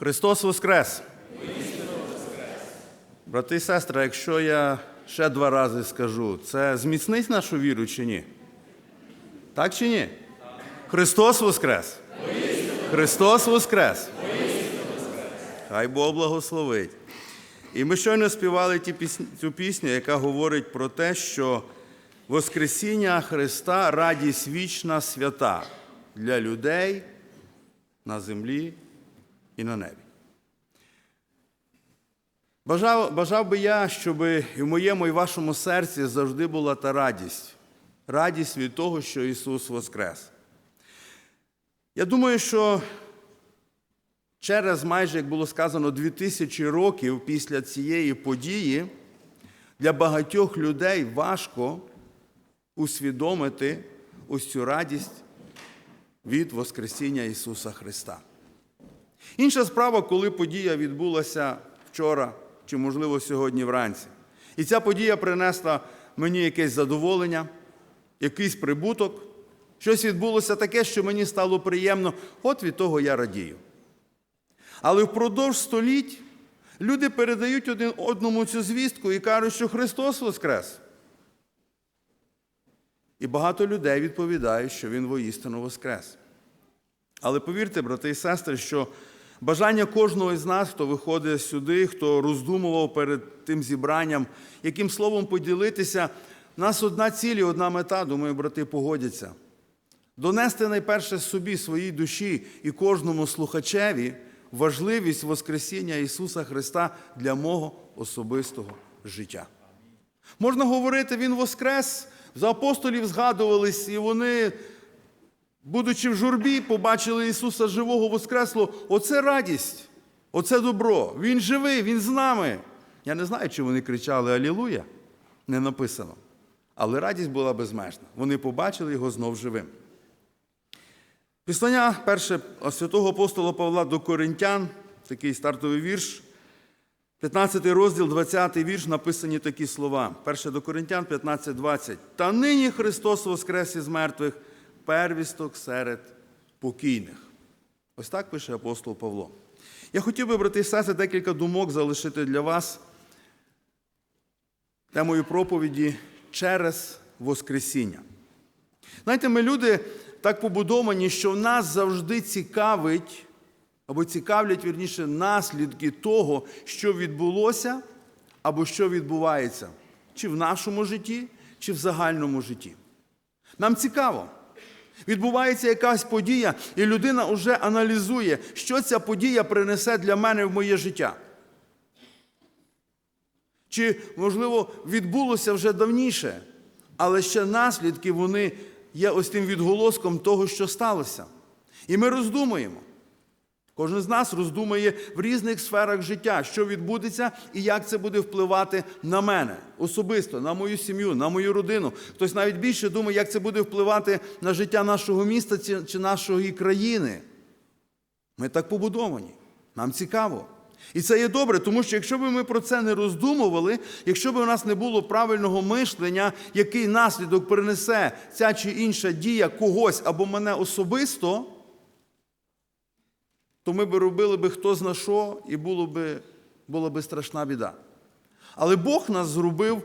Христос Воскрес! Брати і сестри, якщо я ще два рази скажу, це зміцнить нашу віру чи ні? Так чи ні? Христос Воскрес! Христос Воскрес! Хай Бог благословить. І ми щойно співали цю пісню, яка говорить про те, що Воскресіння Христа радість вічна свята для людей на землі і на небі. Бажав, бажав би я, щоб і в моєму і вашому серці завжди була та радість. Радість від того, що Ісус Воскрес. Я думаю, що через майже, як було сказано, 2000 років після цієї події для багатьох людей важко усвідомити ось цю радість від Воскресіння Ісуса Христа. Інша справа, коли подія відбулася вчора чи, можливо, сьогодні вранці. І ця подія принесла мені якесь задоволення, якийсь прибуток, щось відбулося таке, що мені стало приємно, от від того я радію. Але впродовж століть люди передають один одному цю звістку і кажуть, що Христос Воскрес. І багато людей відповідають, що Він воістину Воскрес. Але повірте, брати і сестри, що бажання кожного із нас, хто виходить сюди, хто роздумував перед тим зібранням, яким словом поділитися, в нас одна ціль і одна мета, думаю, брати погодяться. Донести найперше собі, своїй душі і кожному слухачеві важливість Воскресіння Ісуса Христа для мого особистого життя. Можна говорити, Він Воскрес, за апостолів згадувались, і вони будучи в журбі, побачили Ісуса живого Воскресло. Оце радість, оце добро. Він живий, Він з нами. Я не знаю, чи вони кричали Алілуя, не написано. Але радість була безмежна. Вони побачили його знов живим. Післання перше святого апостола Павла до Коринтян, такий стартовий вірш, 15 розділ, 20 вірш, написані такі слова. Перше до Коринтян 15.20. Та нині Христос воскрес із мертвих, первісток серед покійних. Ось так пише апостол Павло. Я хотів би, брати і сестри, декілька думок залишити для вас темою проповіді через Воскресіння. Знаєте, ми люди так побудовані, що нас завжди цікавить, або цікавлять, вірніше, наслідки того, що відбулося, або що відбувається, чи в нашому житті, чи в загальному житті. Нам цікаво. Відбувається якась подія, і людина вже аналізує, що ця подія принесе для мене в моє життя. Чи, можливо, відбулося вже давніше, але ще наслідки вони є ось тим відголоском того, що сталося. І ми роздумуємо. Кожен з нас роздумує в різних сферах життя, що відбудеться і як це буде впливати на мене особисто, на мою сім'ю, на мою родину. Хтось навіть більше думає, як це буде впливати на життя нашого міста чи- нашої країни. Ми так побудовані. Нам цікаво. І це є добре, тому що якщо б ми про це не роздумували, якщо б у нас не було правильного мишлення, який наслідок принесе ця чи інша дія когось або мене особисто, то ми б робили би хто зна що, і було би, була би страшна біда. Але Бог нас зробив,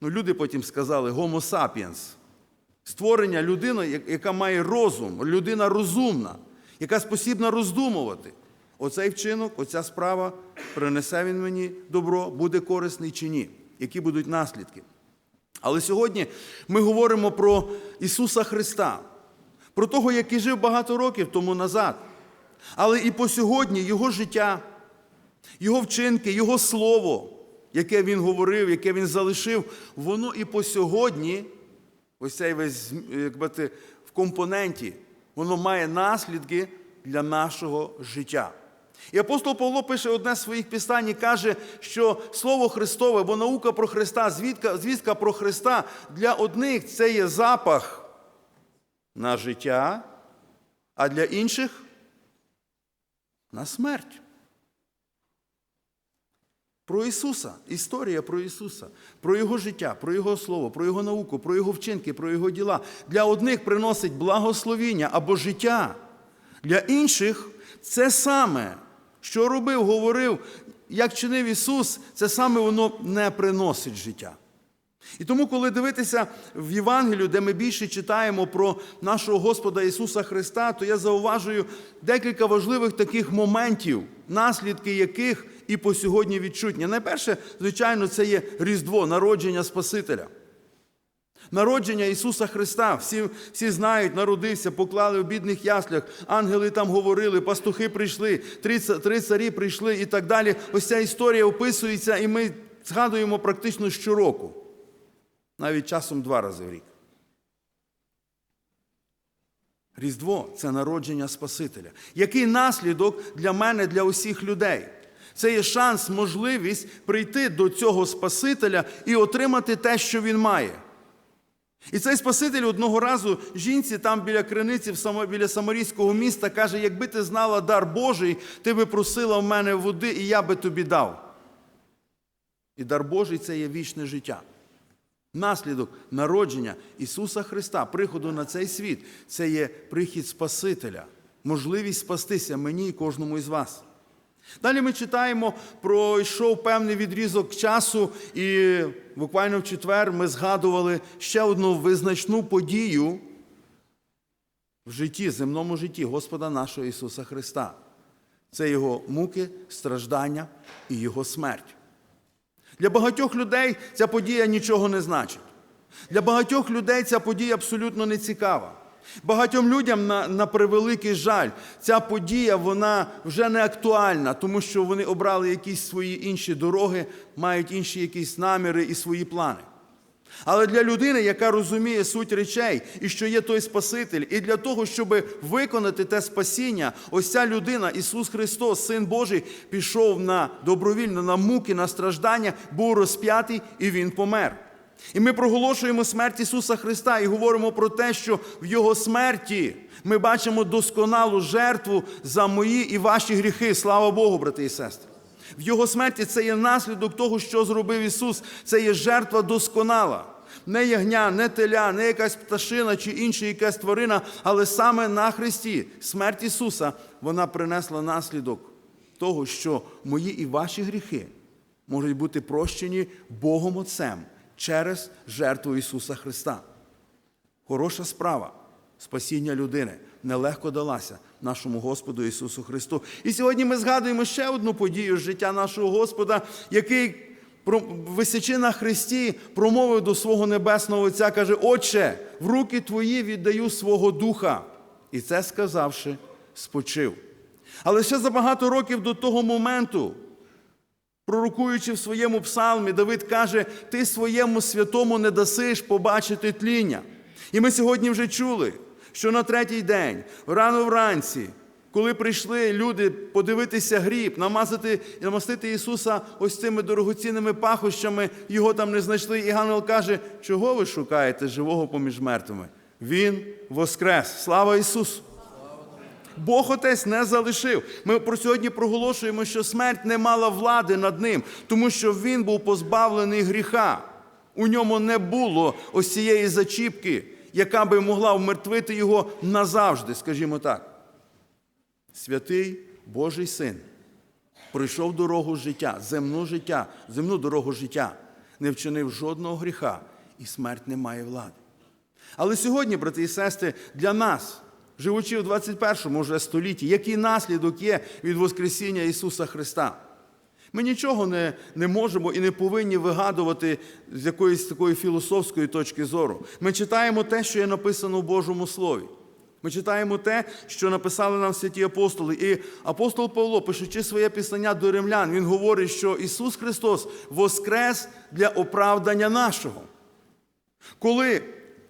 ну люди потім сказали, Homo sapiens. Створення людини, яка має розум, людина розумна, яка спосібна роздумувати. Оцей вчинок, оця справа, принесе він мені добро, буде корисний чи ні, які будуть наслідки. Але сьогодні ми говоримо про Ісуса Христа, про того, який жив багато років тому назад. Але і по сьогодні Його життя, Його вчинки, Його слово, яке Він говорив, яке Він залишив, воно і по сьогодні, ось цей весь якби в компоненті, воно має наслідки для нашого життя. І апостол Павло пише одне з своїх писань і каже, що Слово Христове, бо наука про Христа, звідка, звістка про Христа для одних це є запах на життя, а для інших на смерть. Про Ісуса, історія про Ісуса, про Його життя, про Його Слово, про Його науку, про Його вчинки, про Його діла. Для одних приносить благословіння або життя, для інших це саме Що робив, говорив, як чинив Ісус, це саме воно не приносить життя. І тому, коли дивитися в Євангелію, де ми більше читаємо про нашого Господа Ісуса Христа, то я зауважую декілька важливих таких моментів, наслідки яких і по сьогодні відчутні. Найперше, звичайно, це є Різдво, народження Спасителя. Народження Ісуса Христа. Всі, всі знають, народився, поклали в бідних яслях, ангели там говорили, пастухи прийшли, три, три царі прийшли і так далі. Ось ця історія описується, і ми згадуємо практично щороку, навіть часом два рази в рік. Різдво це народження Спасителя. Який наслідок для мене, для усіх людей? Це є шанс, можливість прийти до цього Спасителя і отримати те, що він має. І цей Спаситель одного разу жінці там біля криниці, біля Самарійського міста, каже: якби ти знала дар Божий, ти би просила в мене води, і я би тобі дав. І дар Божий це є вічне життя. Наслідок народження Ісуса Христа, приходу на цей світ, це є прихід Спасителя, можливість спастися мені і кожному із вас. Далі ми читаємо, пройшов певний відрізок часу, і буквально в четвер ми згадували ще одну визначну подію в житті, земному житті Господа нашого Ісуса Христа. Це Його муки, страждання і Його смерть. Для багатьох людей ця подія нічого не значить. Для багатьох людей ця подія абсолютно не цікава. Багатьом людям, на, на превеликий жаль, ця подія вона вже не актуальна, тому що вони обрали якісь свої інші дороги, мають інші якісь наміри і свої плани. Але для людини, яка розуміє суть речей і що є той Спаситель, і для того, щоб виконати те спасіння, ось ця людина, Ісус Христос, Син Божий, пішов на добровільно на муки, на страждання, був розп'ятий і Він помер. І ми проголошуємо смерть Ісуса Христа і говоримо про те, що в Його смерті ми бачимо досконалу жертву за мої і ваші гріхи. Слава Богу, брати і сестри. В Його смерті це є наслідок того, що зробив Ісус. Це є жертва досконала. Не ягня, не теля, не якась пташина чи інша якась тварина, але саме на Христі смерть Ісуса вона принесла наслідок того, що мої і ваші гріхи можуть бути прощені Богом Отцем через жертву Ісуса Христа. Хороша справа спасіння людини нелегко далася нашому Господу Ісусу Христу. І сьогодні ми згадуємо ще одну подію з життя нашого Господа, який, висячи на Христі, промовив до свого небесного Отця, каже: Отче, в руки твої віддаю свого духа. І це сказавши, спочив. Але ще за багато років до того моменту Пророкуючи в своєму псалмі, Давид каже: Ти своєму святому не дасиш побачити тління. І ми сьогодні вже чули, що на третій день, рано вранці, коли прийшли люди подивитися гріб, намазати, намастити Ісуса ось цими дорогоцінними пахощами, його там не знайшли. І Ангел каже, чого ви шукаєте живого поміж мертвими? Він воскрес. Слава Ісусу! Бог Отець не залишив. Ми про сьогодні проголошуємо, що смерть не мала влади над ним, тому що він був позбавлений гріха. У ньому не було ось цієї зачіпки, яка би могла вмертвити його назавжди, скажімо так. Святий Божий Син пройшов дорогу життя, земну життя, земну дорогу життя, не вчинив жодного гріха, і смерть не має влади. Але сьогодні, брати і сестри, для нас, живучи в 21 вже столітті, який наслідок є від Воскресіння Ісуса Христа? Ми нічого не, не можемо і не повинні вигадувати з якоїсь такої філософської точки зору. Ми читаємо те, що є написано в Божому Слові. Ми читаємо те, що написали нам святі апостоли. І апостол Павло, пишучи своє післання до римлян, він говорить, що Ісус Христос воскрес для оправдання нашого. Коли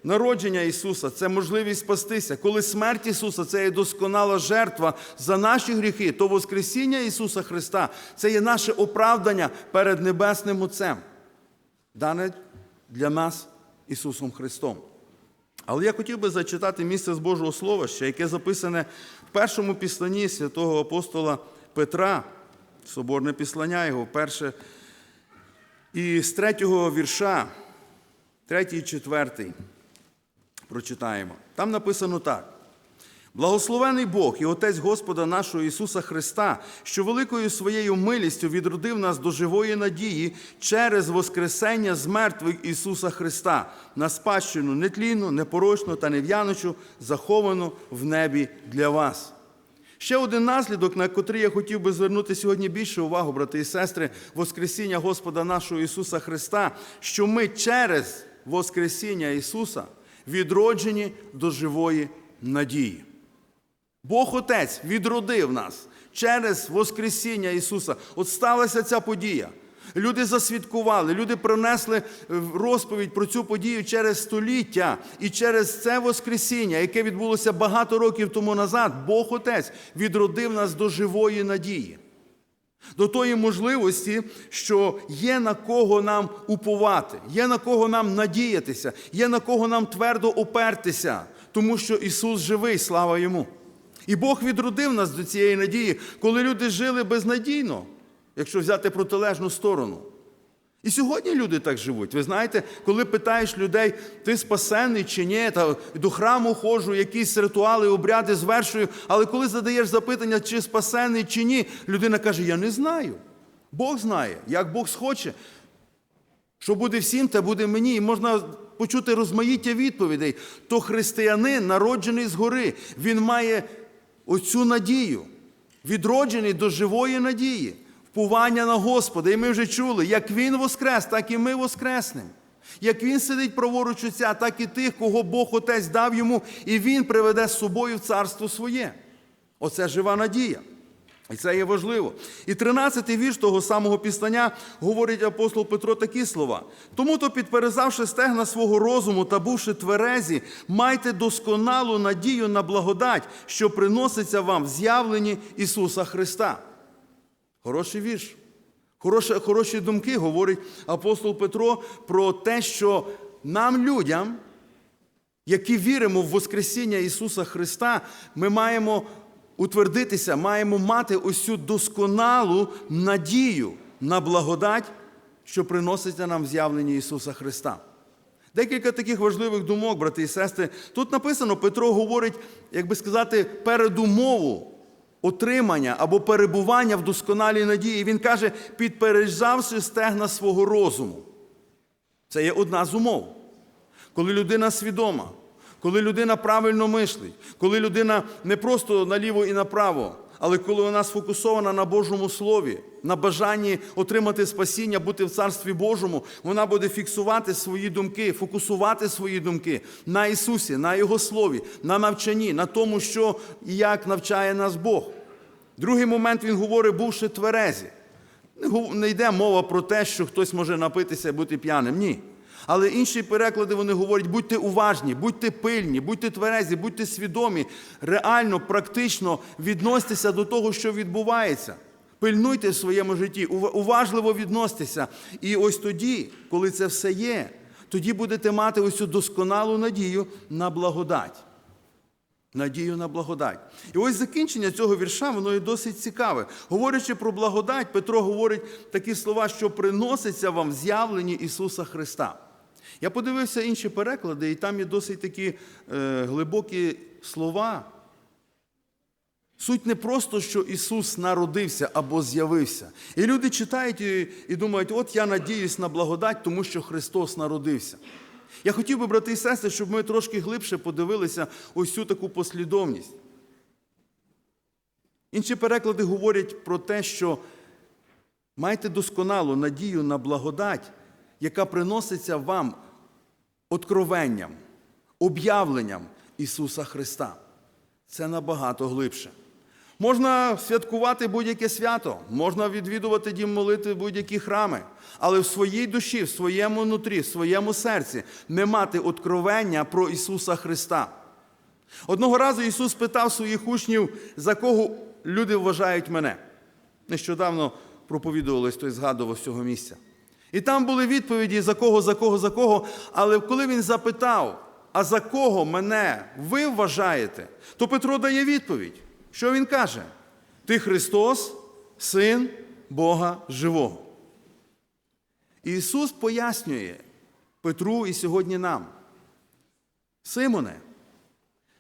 народження Ісуса це можливість спастися, коли смерть Ісуса це є досконала жертва за наші гріхи, то Воскресіння Ісуса Христа це є наше оправдання перед Небесним Отцем, дане для нас Ісусом Христом. Але я хотів би зачитати місце з Божого Слова, ще, яке записане в першому післанні святого апостола Петра, соборне післання його, перше, і з третього вірша, третій і четвертий, прочитаємо. Там написано так. Благословений Бог і Отець Господа нашого Ісуса Христа, що великою своєю милістю відродив нас до живої надії через Воскресення з мертвих Ісуса Христа на спадщину нетлінну, непорочну та нев'яночу, заховану в небі для вас. Ще один наслідок, на котрий я хотів би звернути сьогодні більше увагу, брати і сестри, Воскресіння Господа нашого Ісуса Христа, що ми через Воскресіння Ісуса відроджені до живої надії. Бог Отець відродив нас через Воскресіння Ісуса. От сталася ця подія. Люди засвідкували, люди принесли е, розповідь про цю подію через століття і через це Воскресіння, яке відбулося багато років тому назад, Бог Отець відродив нас до живої надії. До тої можливості, що є на кого нам уповати, є на кого нам надіятися, є на кого нам твердо опертися, тому що Ісус живий, слава Йому. І Бог відродив нас до цієї надії, коли люди жили безнадійно, якщо взяти протилежну сторону. І сьогодні люди так живуть. Ви знаєте, коли питаєш людей, ти спасений чи ні, та до храму ходжу, якісь ритуали, обряди звершую, але коли задаєш запитання, чи спасений чи ні, людина каже: Я не знаю. Бог знає, як Бог схоче. Що буде всім, те буде мені. І можна почути розмаїття відповідей. То християнин, народжений згори, він має оцю надію, відроджений до живої надії, впування на Господа. І ми вже чули, як Він воскрес, так і ми воскреснемо. Як він сидить праворуч Отця, так і тих, кого Бог Отець дав йому, і Він приведе з собою в царство своє. Оце жива надія. І це є важливо. І 13-й вірш того самого післання говорить апостол Петро такі слова. Тому то, підперезавши стегна свого розуму та бувши тверезі, майте досконалу надію на благодать, що приноситься вам в з'явленні Ісуса Христа. Хороший вірш. Хороші, хороші думки говорить апостол Петро про те, що нам, людям, які віримо в Воскресіння Ісуса Христа, ми маємо утвердитися, маємо мати ось цю досконалу надію на благодать, що приноситься нам в з'явлення Ісуса Христа. Декілька таких важливих думок, брати і сестри. Тут написано, Петро говорить, як би сказати, передумову отримання або перебування в досконалій надії. Він каже, підпережавши стегна свого розуму. Це є одна з умов. Коли людина свідома, коли людина правильно мислить, коли людина не просто наліво і направо, але коли вона сфокусована на Божому Слові, на бажанні отримати спасіння, бути в Царстві Божому, вона буде фіксувати свої думки, фокусувати свої думки на Ісусі, на Його Слові, на навчанні, на тому, що і як навчає нас Бог. Другий момент він говорить, бувши тверезі. Не йде мова про те, що хтось може напитися і бути п'яним. Ні. Але інші переклади вони говорять: будьте уважні, будьте пильні, будьте тверезі, будьте свідомі, реально, практично відносьтеся до того, що відбувається. Пильнуйте в своєму житті, уважливо відносьтеся. І ось тоді, коли це все є, тоді будете мати ось цю досконалу надію на благодать. Надію на благодать. І ось закінчення цього вірша, воно є досить цікаве. Говорячи про благодать, Петро говорить такі слова, що приноситься вам в з'явленні Ісуса Христа. Я подивився інші переклади, і там є досить такі е, глибокі слова. Суть не просто, що Ісус народився або з'явився. І люди читають і, і думають, от я надіюсь на благодать, тому що Христос народився. Я хотів би, брати і сестри, щоб ми трошки глибше подивилися ось цю таку послідовність. Інші переклади говорять про те, що майте досконалу надію на благодать, яка приноситься вам откровенням, об'явленням Ісуса Христа. Це набагато глибше. Можна святкувати будь-яке свято, можна відвідувати дім молитви будь-які храми, але в своїй душі, в своєму нутрі, в своєму серці не мати откровення про Ісуса Христа. Одного разу Ісус питав своїх учнів, за кого люди вважають мене. Нещодавно проповідувалось, той згадував з цього місця. І там були відповіді, за кого, за кого, за кого. Але коли він запитав, а за кого мене ви вважаєте, то Петро дає відповідь. Що він каже? Ти Христос, Син Бога Живого. Ісус пояснює Петру і сьогодні нам. Симоне,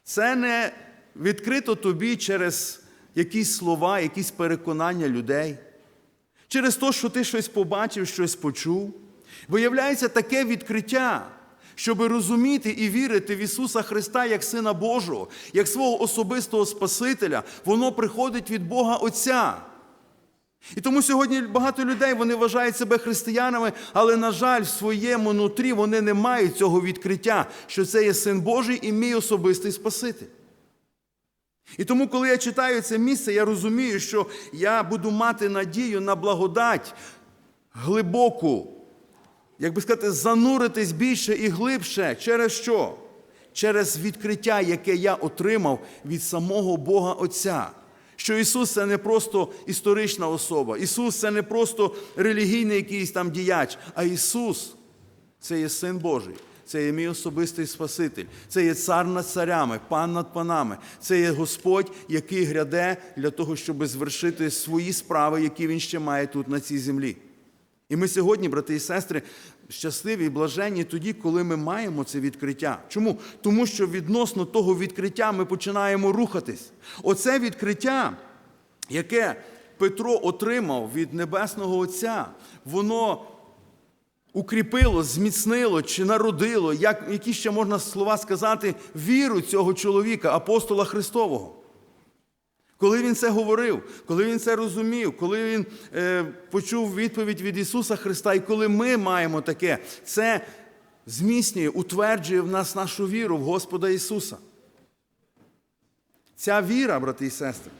це не відкрито тобі через якісь слова, якісь переконання людей, через те, що ти щось побачив, щось почув. Виявляється таке відкриття, щоб розуміти і вірити в Ісуса Христа як Сина Божого, як свого особистого Спасителя, воно приходить від Бога Отця. І тому сьогодні багато людей вони вважають себе християнами, але, на жаль, в своєму нутрі вони не мають цього відкриття, що це є син Божий і мій особистий Спаситель. І тому, коли я читаю це місце, я розумію, що я буду мати надію на благодать глибоку, як би сказати, зануритись більше і глибше. Через що? Через відкриття, яке я отримав від самого Бога Отця. Що Ісус це не просто історична особа, Ісус це не просто релігійний якийсь там діяч, а Ісус це є Син Божий, це є мій особистий Спаситель, це є цар над царями, пан над панами, це є Господь, який гряде для того, щоб звершити свої справи, які Він ще має тут на цій землі. І ми сьогодні, брати і сестри, щасливі і блаженні тоді, коли ми маємо це відкриття. Чому? Тому що відносно того відкриття ми починаємо рухатись. Оце відкриття, яке Петро отримав від Небесного Отця, воно укріпило, зміцнило чи народило, як, які ще можна слова сказати, віру цього чоловіка, апостола Христового. Коли він це говорив, коли він це розумів, коли він е, почув відповідь від Ісуса Христа, і коли ми маємо таке, це зміцнює, утверджує в нас нашу віру в Господа Ісуса. Ця віра, брати і сестри,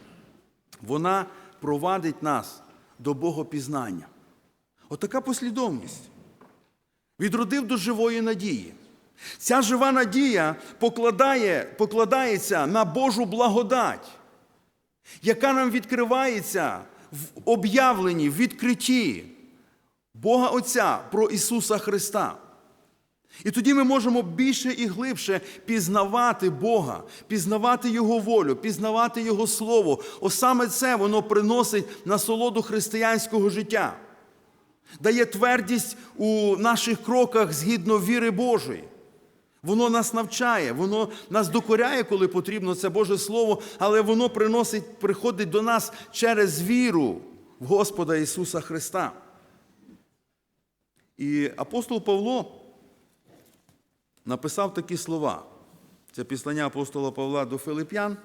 вона провадить нас до Богопізнання. Отака послідовність. Відродив до живої надії. Ця жива надія покладає, покладається на Божу благодать яка нам відкривається в об'явленні, в відкритті Бога Отця про Ісуса Христа. І тоді ми можемо більше і глибше пізнавати Бога, пізнавати Його волю, пізнавати Його Слово. Ось саме це воно приносить насолоду християнського життя, дає твердість у наших кроках згідно віри Божої. Воно нас навчає, воно нас докоряє, коли потрібно це Боже Слово, але воно приносить, приходить до нас через віру в Господа Ісуса Христа. І апостол Павло написав такі слова. Це післання апостола Павла до Филип'ян,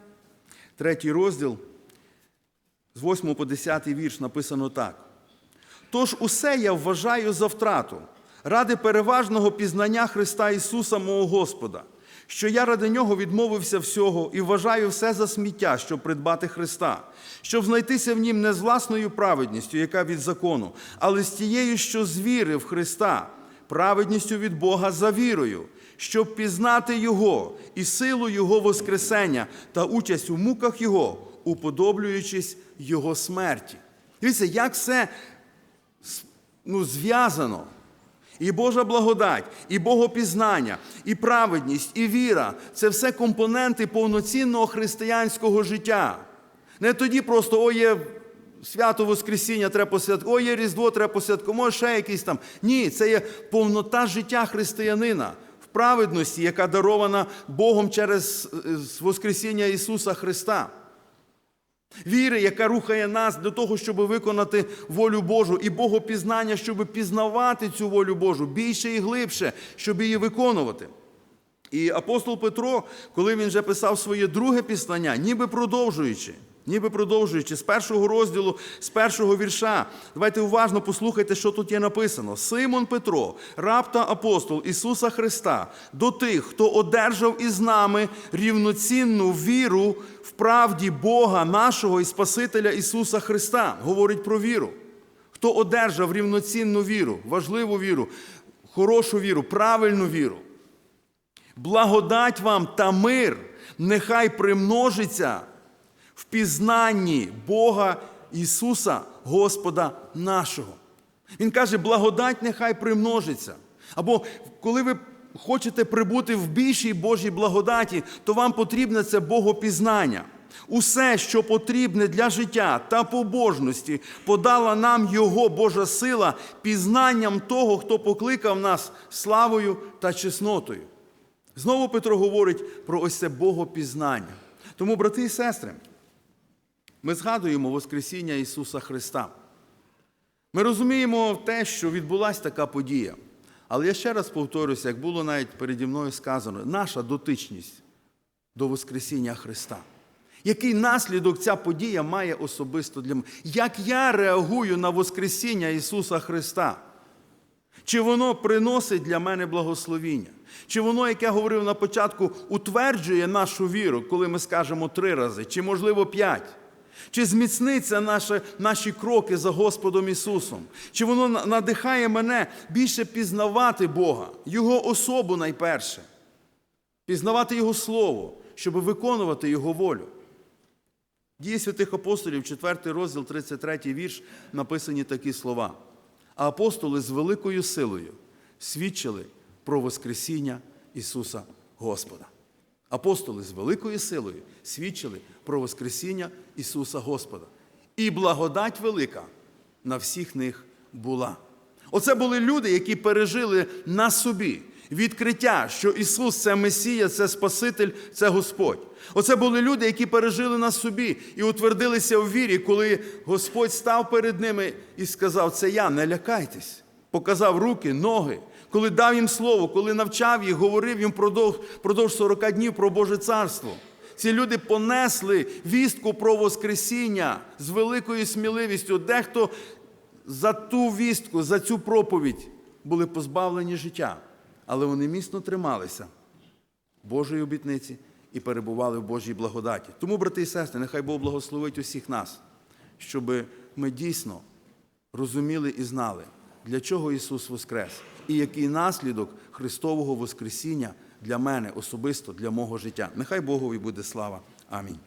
третій розділ, з 8 по 10 вірш написано так. Тож усе я вважаю за втрату ради переважного пізнання Христа Ісуса, мого Господа, що я ради Нього відмовився всього і вважаю все за сміття, щоб придбати Христа, щоб знайтися в Нім не з власною праведністю, яка від закону, але з тією, що з віри в Христа, праведністю від Бога за вірою, щоб пізнати Його і силу Його Воскресення та участь у муках Його, уподоблюючись Його смерті. Дивіться, як все ну, зв'язано. І Божа благодать, і Богопізнання, і праведність, і віра це все компоненти повноцінного християнського життя. Не тоді просто о, є свято Воскресіння треба посвяткувати, о, є Різдво треба посвяткувати, може ще якийсь там. Ні, це є повнота життя християнина в праведності, яка дарована Богом через Воскресіння Ісуса Христа. Віри, яка рухає нас до того, щоб виконати волю Божу, і Богопізнання, щоб пізнавати цю волю Божу більше і глибше, щоб її виконувати. І апостол Петро, коли він вже писав своє друге післання, ніби продовжуючи, ніби продовжуючи з першого розділу, з першого вірша, давайте уважно послухайте, що тут є написано. Симон Петро, раб та апостол Ісуса Христа, до тих, хто одержав із нами рівноцінну віру в правді Бога нашого і Спасителя Ісуса Христа, говорить про віру. Хто одержав рівноцінну віру, важливу віру, хорошу віру, правильну віру. Благодать вам та мир нехай примножиться в пізнанні Бога Ісуса, Господа нашого. Він каже, благодать нехай примножиться. Або коли ви хочете прибути в більшій Божій благодаті, то вам потрібне це Богопізнання. Усе, що потрібне для життя та побожності, подала нам Його Божа сила пізнанням того, хто покликав нас славою та чеснотою. Знову Петро говорить про ось це Богопізнання. Тому, брати і сестри, ми згадуємо Воскресіння Ісуса Христа. Ми розуміємо те, що відбулася така подія. Але я ще раз повторюся, як було навіть переді мною сказано, наша дотичність до Воскресіння Христа. Який наслідок ця подія має особисто для мене? Як я реагую на Воскресіння Ісуса Христа? Чи воно приносить для мене благословіння? Чи воно, як я говорив на початку, утверджує нашу віру, коли ми скажемо три рази, чи, можливо, п'ять? Чи зміцниться наші, наші кроки за Господом Ісусом? Чи воно надихає мене більше пізнавати Бога, Його особу найперше, пізнавати Його Слово, щоб виконувати Його волю? Дії святих апостолів, 4 розділ, 33 вірш, написані такі слова. А апостоли з великою силою свідчили про Воскресіння Ісуса Господа. Апостоли з великою силою свідчили про Воскресіння Ісуса Господа. І благодать велика на всіх них була. Оце були люди, які пережили на собі відкриття, що Ісус це Месія, це Спаситель, це Господь. Оце були люди, які пережили на собі і утвердилися в вірі, коли Господь став перед ними і сказав: Це я, не лякайтесь. Показав руки, ноги, коли дав їм слово, коли навчав їх, говорив їм продовж, продовж 40 днів про Боже царство. Ці люди понесли вістку про Воскресіння з великою сміливістю. Дехто за ту вістку, за цю проповідь були позбавлені життя, але вони міцно трималися Божої обітниці і перебували в Божій благодаті. Тому, брати і сестри, нехай Бог благословить усіх нас, щоб ми дійсно розуміли і знали, для чого Ісус Воскрес і який наслідок Христового Воскресіння для мене особисто, для мого життя. Нехай Богові буде слава. Амінь.